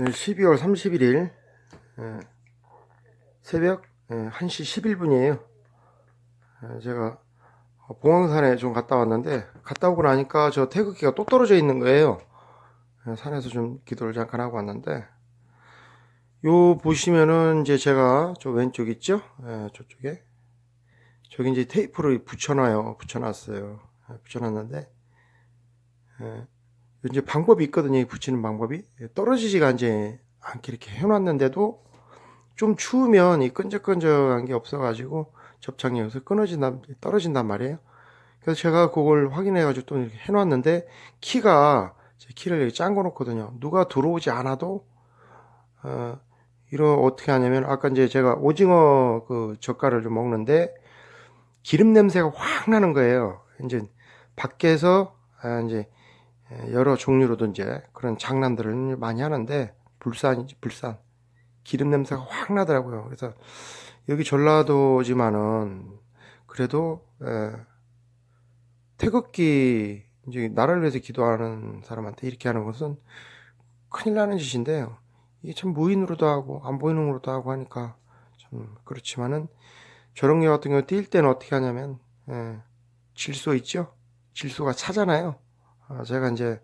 오늘 12월 31일 예, 새벽 예, 1시 11분이에요. 제가 봉황산에 좀 갔다 왔는데 갔다 오고 나니까 저 태극기가 또 떨어져 있는 거예요. 예, 산에서 좀 기도를 잠깐 하고 왔는데 요 보시면은 이제 제가 저 왼쪽 있죠? 예, 저쪽에 저기 이제 테이프를 붙여놔요. 붙여놨어요. 예, 붙여놨는데 예, 이제 방법이 있거든요. 이 붙이는 방법이 떨어지지가 이제 않게 이렇게 해놨는데도 좀 추우면 이 끈적끈적한 게 없어가지고 접착력에서 끊어진다 떨어진단 말이에요. 그래서 제가 그걸 확인해가지고 또 이렇게 해놨는데 키가 제 키를 이렇게 짠거 놓거든요. 누가 들어오지 않아도 어, 이런 어떻게 하냐면 아까 이제 제가 오징어 그 젓갈을 좀 먹는데 기름 냄새가 확 나는 거예요. 이제 밖에서 아, 이제 여러 종류로도 이제 그런 장난들을 많이 하는데 불산이지 불산 기름 냄새가 확 나더라고요. 그래서 여기 전라도지만은 그래도 에, 태극기 이제 나라를 위해서 기도하는 사람한테 이렇게 하는 것은 큰일 나는 짓인데요. 이게 참 무인으로도 하고 안 보이는 으로도 하고 하니까 참 그렇지만은 게 같은 경우 뛸 때는 어떻게 하냐면 에, 질소 있죠? 질소가 차잖아요. 아, 제가 이제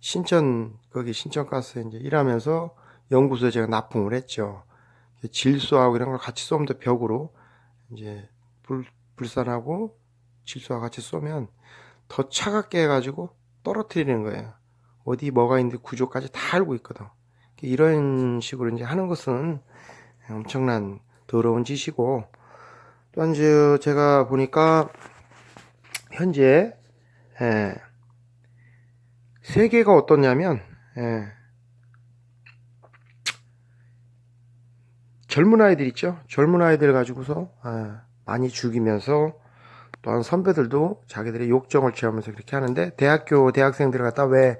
신천 거기 신천 가스에 이제 일하면서 연구소에 제가 납품을 했죠. 질소하고 이런 걸 같이 쏘면 더 벽으로 이제 불 불산하고 질소와 같이 쏘면 더 차갑게 해가지고 떨어뜨리는 거예요. 어디 뭐가 있는지 구조까지 다 알고 있거든. 이런 식으로 이제 하는 것은 엄청난 더러운 짓이고 또한 이제 제가 보니까 현재 예, 세계가 어떻냐면 예, 젊은 아이들 있죠? 젊은 아이들 가지고서 예, 많이 죽이면서 또한 선배들도 자기들의 욕정을 취하면서 그렇게 하는데 대학교 대학생들 갖다 왜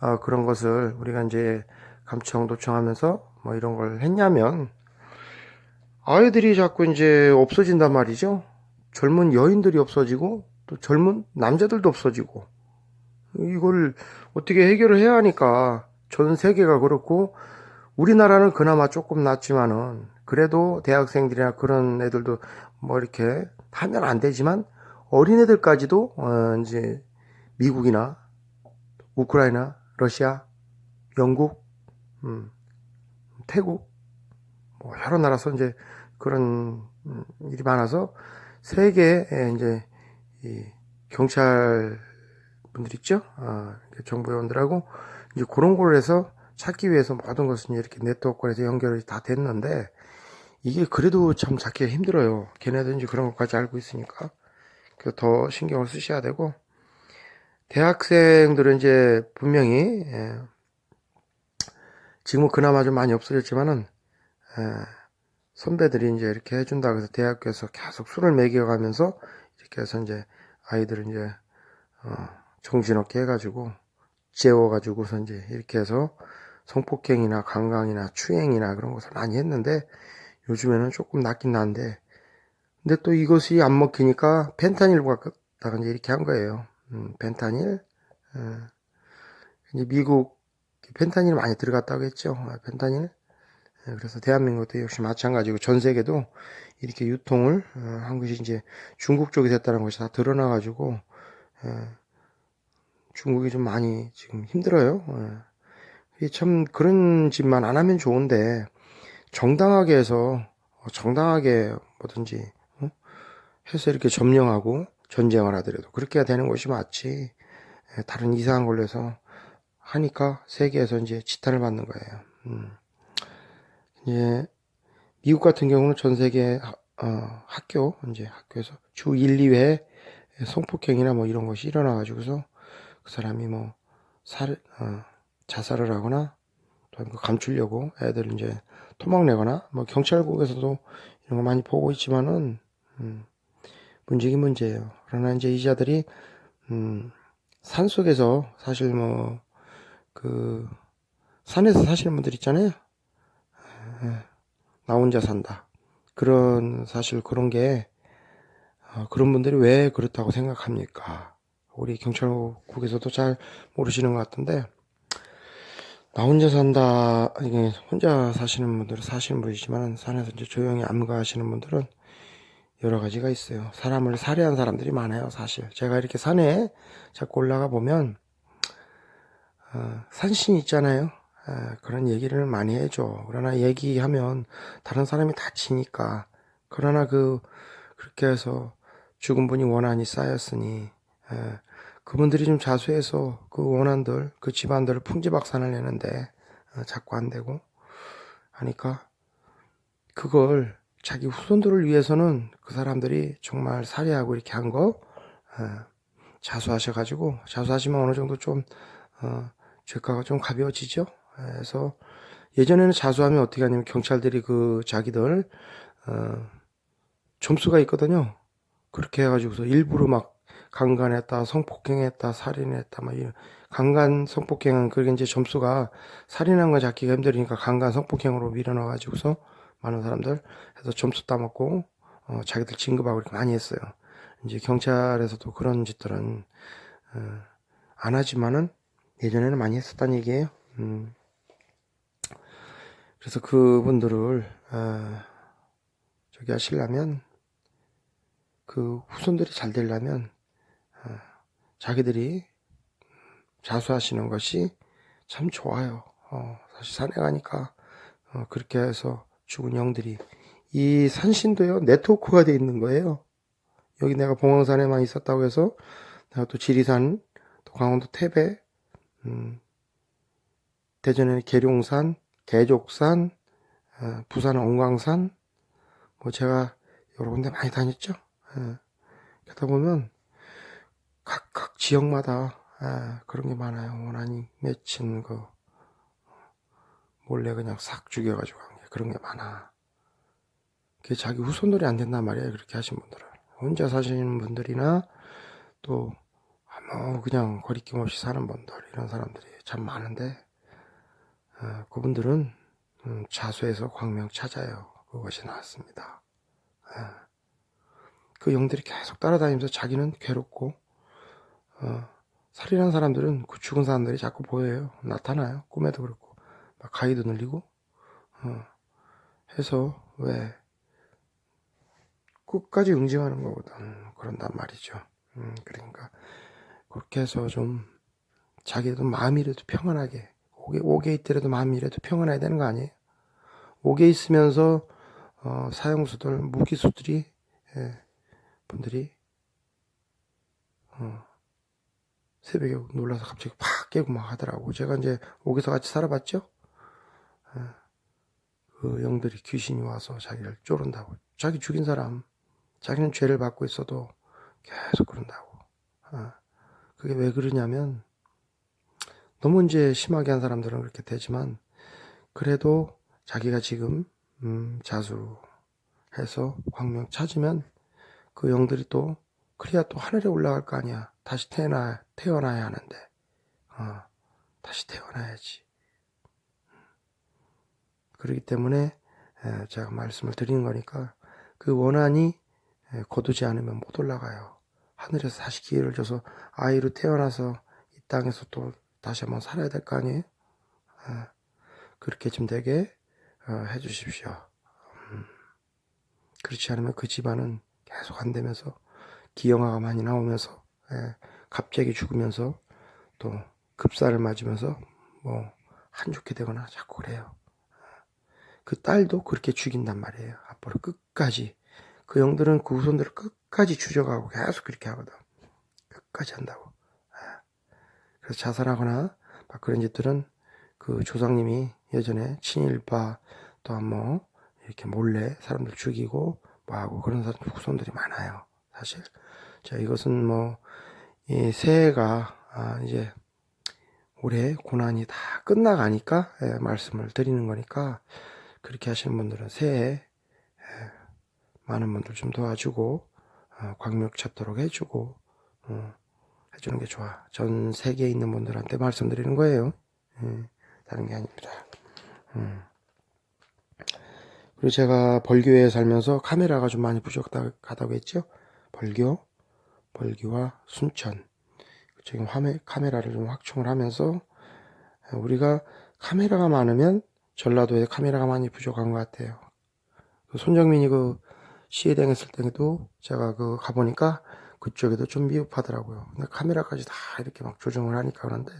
어, 그런 것을 우리가 이제 감청 도청하면서 뭐 이런 걸 했냐면 아이들이 자꾸 이제 없어진단 말이죠? 젊은 여인들이 없어지고 또 젊은 남자들도 없어지고 이걸 어떻게 해결을 해야 하니까 전 세계가 그렇고 우리나라는 그나마 조금 낫지만은 그래도 대학생들이나 그런 애들도 뭐 이렇게 하면 안 되지만 어린애들까지도 어 이제 미국이나 우크라이나, 러시아, 영국, 음, 태국 뭐 여러 나라서 이제 그런 음, 일이 많아서 세계에 이제 이 경찰 분들 있죠? 아, 정보요원들하고 이제 그런 걸 해서 찾기 위해서 모든 것은 이렇게 네트워크에서 연결이 다 됐는데 이게 그래도 참 찾기가 힘들어요. 걔네들 이제 그런 것까지 알고 있으니까. 그래서 더 신경을 쓰셔야 되고 대학생들은 이제 분명히 예, 지금은 그나마 좀 많이 없어졌지만은 예, 선배들이 이제 이렇게 해준다 그래서 대학교에서 계속 술을 먹여가면서 이렇게 해서 이제 아이들을 이제 어, 정신없게 해가지고 재워가지고서 이제 이렇게 해서 성폭행이나 강강이나 추행이나 그런 것을 많이 했는데 요즘에는 조금 낫긴 난데 근데 또 이것이 안 먹히니까 펜타닐로 갖다가 이제 이렇게 한 거예요. 음, 펜타닐. 어, 이제 미국 펜타닐 많이 들어갔다고 했죠. 아, 펜타닐. 예, 그래서 대한민국도 역시 마찬가지고 전 세계도 이렇게 유통을 어, 한 것이 이제 중국 쪽이 됐다는 것이 다 드러나가지고 예, 중국이 좀 많이 지금 힘들어요. 예. 참 그런 짓만 안 하면 좋은데 정당하게 해서 어, 정당하게 뭐든지 어? 해서 이렇게 점령하고 전쟁을 하더라도 그렇게 해야 되는 것이 맞지. 예, 다른 이상한 걸로 해서 하니까 세계에서 이제 지탄을 받는 거예요. 음. 예, 미국 같은 경우는 전 세계 어, 학교 이제 학교에서 주 1, 2회 성폭행이나 뭐 이런 것이 일어나 가지고서 그 사람이 뭐 살, 어, 자살을 하거나 또 감추려고 애들 이제 토막내거나 뭐 경찰국에서도 이런 거 많이 보고 있지만은 음, 문제긴 문제예요. 그러나 이제 이자들이 음, 산 속에서 사실 뭐 그 산에서 사시는 분들 있잖아요. 나 혼자 산다. 그런 사실 그런 게 어, 그런 분들이 왜 그렇다고 생각합니까? 우리 경찰국에서도 잘 모르시는 것 같은데 나 혼자 산다, 이게 혼자 사시는 분들은 사시는 분이지만 산에서 이제 조용히 암가하시는 분들은 여러 가지가 있어요. 사람을 살해한 사람들이 많아요, 사실. 제가 이렇게 산에 자꾸 올라가 보면, 어, 산신 있잖아요. 어, 그런 얘기를 많이 해줘. 그러나 얘기하면 다른 사람이 다치니까. 그러나 그, 그렇게 해서 죽은 분이 원한이 쌓였으니, 에, 그분들이 좀 자수해서 그 원한들, 그 집안들을 풍지박산을 내는데, 어, 자꾸 안 되고, 하니까, 그걸 자기 후손들을 위해서는 그 사람들이 정말 살해하고 이렇게 한 거, 어, 자수하셔가지고, 자수하시면 어느 정도 좀, 어, 죄가가 좀 가벼워지죠? 그래서 예전에는 자수하면 어떻게 하냐면 경찰들이 그 자기들, 어, 점수가 있거든요. 그렇게 해가지고서 일부러 막 강간했다, 성폭행했다, 살인했다, 막 이런 강간 성폭행은 그게 이제 점수가 살인한 거 잡기가 힘들으니까 강간 성폭행으로 밀어넣어가지고서 많은 사람들 해서 점수 따먹고 어, 자기들 진급하고 이렇게 많이 했어요. 이제 경찰에서도 그런 짓들은 어, 안 하지만은 예전에는 많이 했었다는 얘기예요. 음. 그래서 그분들을 어, 저기 하시려면 그 후손들이 잘 되려면 어, 자기들이 자수하시는 것이 참 좋아요. 어, 사실 산에 가니까 어, 그렇게 해서 죽은 영들이 이 산신도요 네트워크가 돼 있는 거예요. 여기 내가 봉황산에만 있었다고 해서 내가 또 지리산, 또 강원도 태배, 음, 대전에는 계룡산, 계족산, 어, 부산은 엉광산, 뭐 제가 여러 군데 많이 다녔죠. 예. 그러다 보면 지역마다 예, 그런 게 많아요. 원한이 맺힌 거 몰래 그냥 싹 죽여가지고 한 게 그런 게 많아. 그게 자기 후손들이 안 된단 말이에요. 그렇게 하신 분들은 혼자 사시는 분들이나 또뭐 그냥 거리낌 없이 사는 분들 이런 사람들이 참 많은데 어, 그분들은 음, 자수해서 광명 찾아요. 그것이 나왔습니다. 예. 그 영들이 계속 따라다니면서 자기는 괴롭고 어, 살인한 사람들은 그 죽은 사람들이 자꾸 보여요. 나타나요. 꿈에도 그렇고 막 가위도 늘리고 어, 해서 왜 끝까지 응징하는 거거든. 그런단 말이죠. 음, 그러니까 그렇게 해서 좀 자기도 마음이라도 평안하게 오게, 오게 있더라도 마음이라도 평안해야 되는 거 아니에요? 오게 있으면서 어, 사형수들, 무기수들이 예, 분들이 어, 새벽에 놀라서 갑자기 팍 깨고 막 하더라고. 제가 이제 옥에서 같이 살아봤죠? 예, 그 영들이 귀신이 와서 자기를 쫄은다고. 자기 죽인 사람, 자기는 죄를 받고 있어도 계속 그런다고. 어, 그게 왜 그러냐면, 너무 이제 심하게 한 사람들은 그렇게 되지만, 그래도 자기가 지금, 음, 자수해서 광명 찾으면 그 영들이 또, 그래야 또 하늘에 올라갈 거 아니야. 다시 태어나, 태어나야 하는데, 어, 다시 태어나야지. 그렇기 때문에, 에, 제가 말씀을 드리는 거니까, 그 원한이 에, 거두지 않으면 못 올라가요. 하늘에서 다시 기회를 줘서 아이로 태어나서 이 땅에서 또 다시 한번 살아야 될 거 아니에요? 에, 그렇게 좀 되게 어, 해주십시오. 음, 그렇지 않으면 그 집안은 계속 안 되면서 기형아가 많이 나오면서 예, 갑자기 죽으면서 또 급사를 맞으면서 뭐 한좋게 되거나 자꾸 그래요. 그 딸도 그렇게 죽인단 말이에요. 앞으로 끝까지 그 영들은 그 후손들을 끝까지 추적하고 계속 그렇게 하거든. 끝까지 한다고. 예. 그래서 자살하거나 막 그런 짓들은 그 조상님이 예전에 친일파 또한 뭐 이렇게 몰래 사람들 죽이고 뭐하고 그런 사람 후손들이 많아요. 사실. 자, 이것은 뭐, 이 새해가, 아, 이제, 올해 고난이 다 끝나가니까, 예, 말씀을 드리는 거니까, 그렇게 하시는 분들은 새해, 예, 많은 분들 좀 도와주고, 어, 광명 찾도록 해주고, 어, 해주는 게 좋아. 전 세계에 있는 분들한테 말씀드리는 거예요. 예, 다른 게 아닙니다. 음. 그리고 제가 벌교에 살면서 카메라가 좀 많이 부족하다고 했죠. 벌교, 벌교와 순천. 지금 화면, 카메라를 좀 확충을 하면서 우리가 카메라가 많으면 전라도에 카메라가 많이 부족한 것 같아요. 그 손정민이 그 시해당 했을 때도 제가 그 가보니까 그쪽에도 좀 미흡하더라고요. 근데 카메라까지 다 이렇게 막 조정을 하니까 그런데,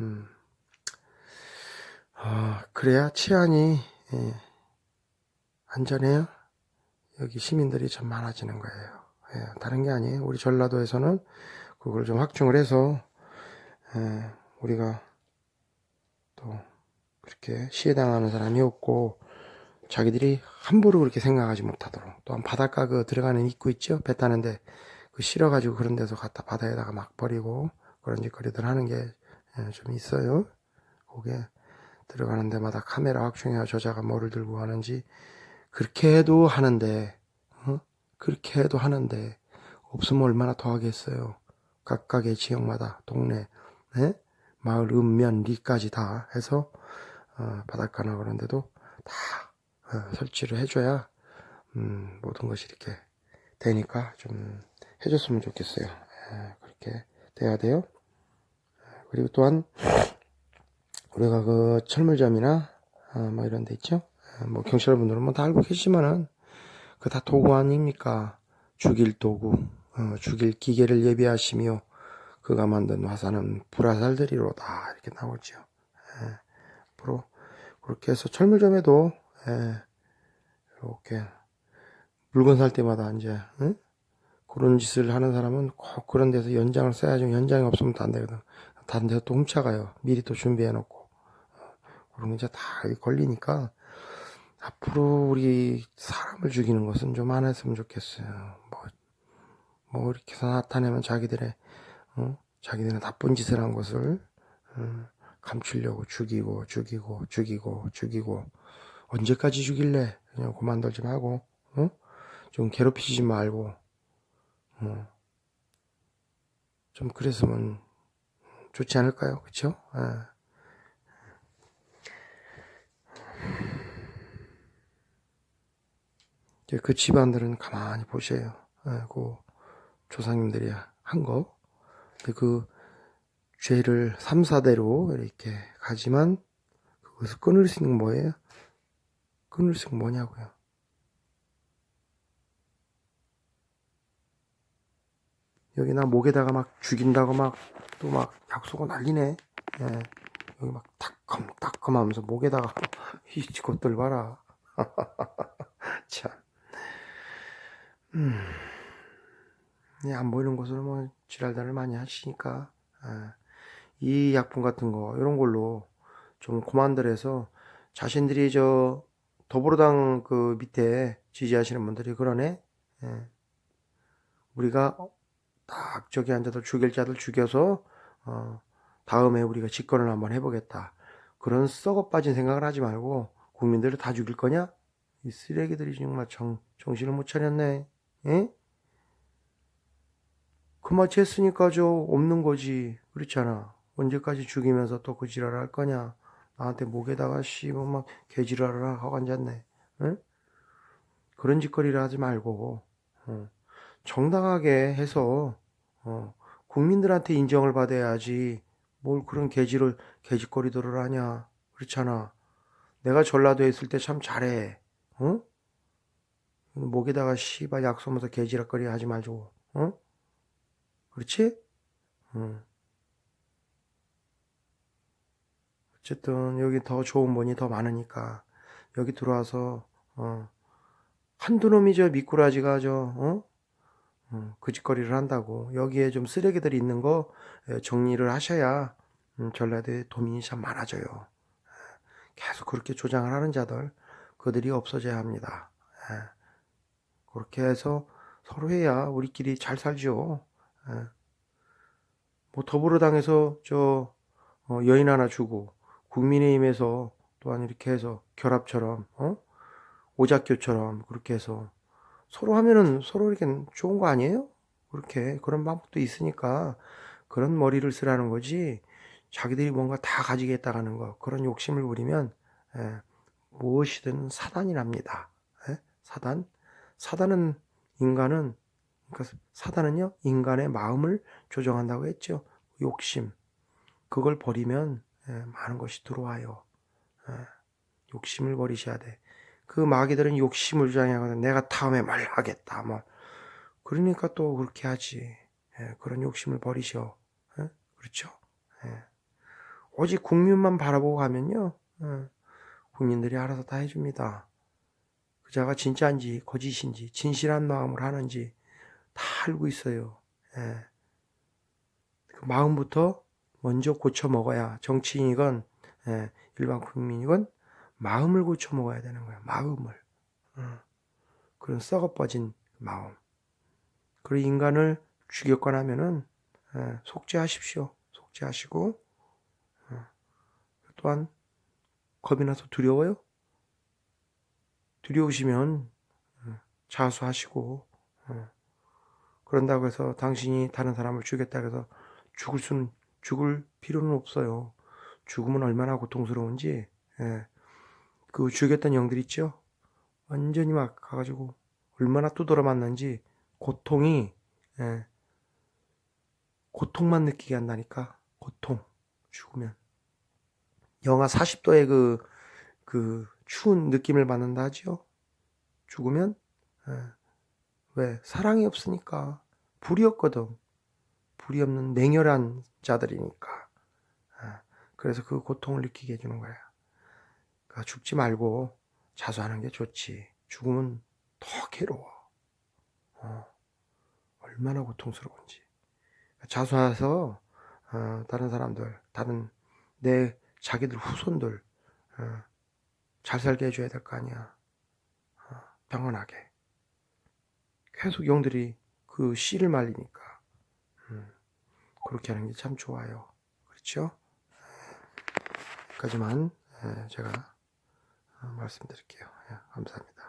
음, 아, 그래야 치안이, 예, 안전해요. 여기 시민들이 좀 많아지는 거예요. 예, 다른 게 아니에요. 우리 전라도에서는 그걸 좀 확충을 해서, 예, 우리가 또 그렇게 시해당하는 사람이 없고, 자기들이 함부로 그렇게 생각하지 못하도록 또한 바닷가 그 들어가는 입구 있죠 배 타는데 그 실어가지고 그런 데서 갖다 바다에다가 막 버리고 그런 짓거리들 하는 게 좀 있어요 거기에 들어가는 데마다 카메라 확충해야 저자가 뭐를 들고 가는지 그렇게 해도 하는데 어? 그렇게 해도 하는데 없으면 얼마나 더 하겠어요 각각의 지역마다 동네 예? 마을 읍면 리까지 다 해서 어, 바닷가나 그런 데도 다 어, 설치를 해줘야 음, 모든 것이 이렇게 되니까 좀 해줬으면 좋겠어요. 예, 그렇게 돼야 돼요. 그리고 또한 우리가 그 철물점이나 어, 뭐 이런 데 있죠. 어, 뭐 경찰분들은 뭐 다 알고 계시지만은 그 다 도구 아닙니까? 죽일 도구, 어, 죽일 기계를 예비하시며 그가 만든 화살은 불화살들이로 다 이렇게 나오죠. 예, 앞으로 그렇게 해서 철물점에도 예, 이렇게 물건 살 때마다 이제 응? 그런 짓을 하는 사람은 꼭 그런 데서 연장을 써야지 연장이 없으면 또안 되거든. 다른 데서 또 훔쳐가요. 미리 또 준비해 놓고 어, 그런 게 이제 다 걸리니까 앞으로 우리 사람을 죽이는 것은 좀 안 했으면 좋겠어요. 뭐, 뭐 이렇게 해서 나타내면 자기들의 어? 자기들은 나쁜 짓을 한 것을 어, 감추려고 죽이고 죽이고 죽이고 죽이고 언제까지 죽일래? 그냥 그만들 좀 하고, 어? 좀 괴롭히지 말고, 어. 좀 그랬으면 좋지 않을까요? 그쵸? 예. 그 집안들은 가만히 보세요. 예, 그 조상님들이 한 거. 그 죄를 3, 4대로 이렇게 가지만 그것을 끊을 수 있는 건 뭐예요? 끊을 수 있는 건 뭐냐고요. 여기 나 목에다가 막 죽인다고 막또막 약속을 날리네. 예. 여기 막 탁컴 탁컴 하면서 목에다가 이 것들 봐라. 참. 음. 예, 안 보이는 곳으로 뭐 지랄단을 많이 하시니까 예. 이 약품 같은 거 이런 걸로 좀 고만들해서 자신들이 저 더불어당 그 밑에 지지하시는 분들이 그러네. 예. 우리가 딱 저기 앉아서 죽일 자들 죽여서 어, 다음에 우리가 집권을 한번 해보겠다. 그런 썩어 빠진 생각을 하지 말고 국민들을 다 죽일 거냐? 이 쓰레기들이 정말 정, 정신을 못 차렸네. 예? 그마치 했으니까 저 없는 거지. 그렇잖아. 언제까지 죽이면서 또 그 지랄을 할 거냐? 나한테 목에다가 씹어 막 개지랄을 하고 앉았네. 응? 그런 짓거리를 하지 말고 어. 정당하게 해서 어. 국민들한테 인정을 받아야지 뭘 그런 개지를 개짓거리들을 하냐? 그렇잖아. 내가 전라도에 있을 때 참 잘해. 어? 목에다가 씨발 약 쏘면서 개지락거리 하지 말고. 어? 그렇지? 응. 어쨌든 여기 더 좋은 분이 더 많으니까 여기 들어와서 어, 한두 놈이 저 미꾸라지가 저 어? 어, 그 짓거리를 한다고 여기에 좀 쓰레기들이 있는 거 예, 정리를 하셔야 음, 전라도에 도민이 참 많아져요. 계속 그렇게 조장을 하는 자들 그들이 없어져야 합니다. 예. 그렇게 해서 서로 해야 우리끼리 잘 살죠. 예. 뭐 더불어당에서 저 어, 여인 하나 주고 국민의힘에서 또한 이렇게 해서 결합처럼 어? 오작교처럼 그렇게 해서 서로 하면은 서로 이렇게 좋은 거 아니에요? 그렇게 그런 방법도 있으니까 그런 머리를 쓰라는 거지 자기들이 뭔가 다 가지겠다라는 거 그런 욕심을 부리면 예, 무엇이든 사단이 납니다. 예? 사단 사단은 인간은 그러니까 사단은요 인간의 마음을 조정한다고 했죠. 욕심 그걸 버리면 예, 많은 것이 들어와요. 예, 욕심을 버리셔야 돼. 그 마귀들은 욕심을 주장하거든. 내가 다음에 말 하겠다. 뭐 그러니까 또 그렇게 하지. 예, 그런 욕심을 버리셔. 예? 그렇죠? 예. 오직 국민만 바라보고 가면요. 예, 국민들이 알아서 다 해줍니다. 그 자가 진짜인지 거짓인지 진실한 마음을 하는지 다 알고 있어요. 예. 그 마음부터 먼저 고쳐 먹어야 정치인이건 예, 일반 국민이건 마음을 고쳐 먹어야 되는 거야. 마음을. 어. 그런 썩어 빠진 마음. 그리고 인간을 죽였거나 하면은 예, 속죄하십시오. 속죄하시고 어. 또한 겁이 나서 두려워요? 두려우시면 어, 자수하시고 어. 그런다고 해서 당신이 다른 사람을 죽였다 해서 죽을 수는 죽을 필요는 없어요. 죽으면 얼마나 고통스러운지 예. 그 죽였던 영들 있죠? 완전히 막 가가지고 얼마나 두드러 맞는지 고통이 예. 고통만 느끼게 한다니까 고통 죽으면 영하 40도의 그, 그 추운 느낌을 받는다 하지요? 죽으면? 예. 왜? 사랑이 없으니까. 불이 없거든. 불이 없는 냉혈한 자들이니까. 예. 그래서 그 고통을 느끼게 해주는 거야. 그러니까 죽지 말고 자수하는 게 좋지. 죽으면 더 괴로워. 어. 얼마나 고통스러운지. 자수해서 어, 다른 사람들, 다른 내 자기들 후손들 어, 잘 살게 해줘야 될 거 아니야. 어, 평안하게. 계속 영들이 그 씨를 말리니까 음, 그렇게 하는 게 참 좋아요. 그렇죠? 여기까지만 예, 제가 어, 말씀드릴게요. 예, 감사합니다.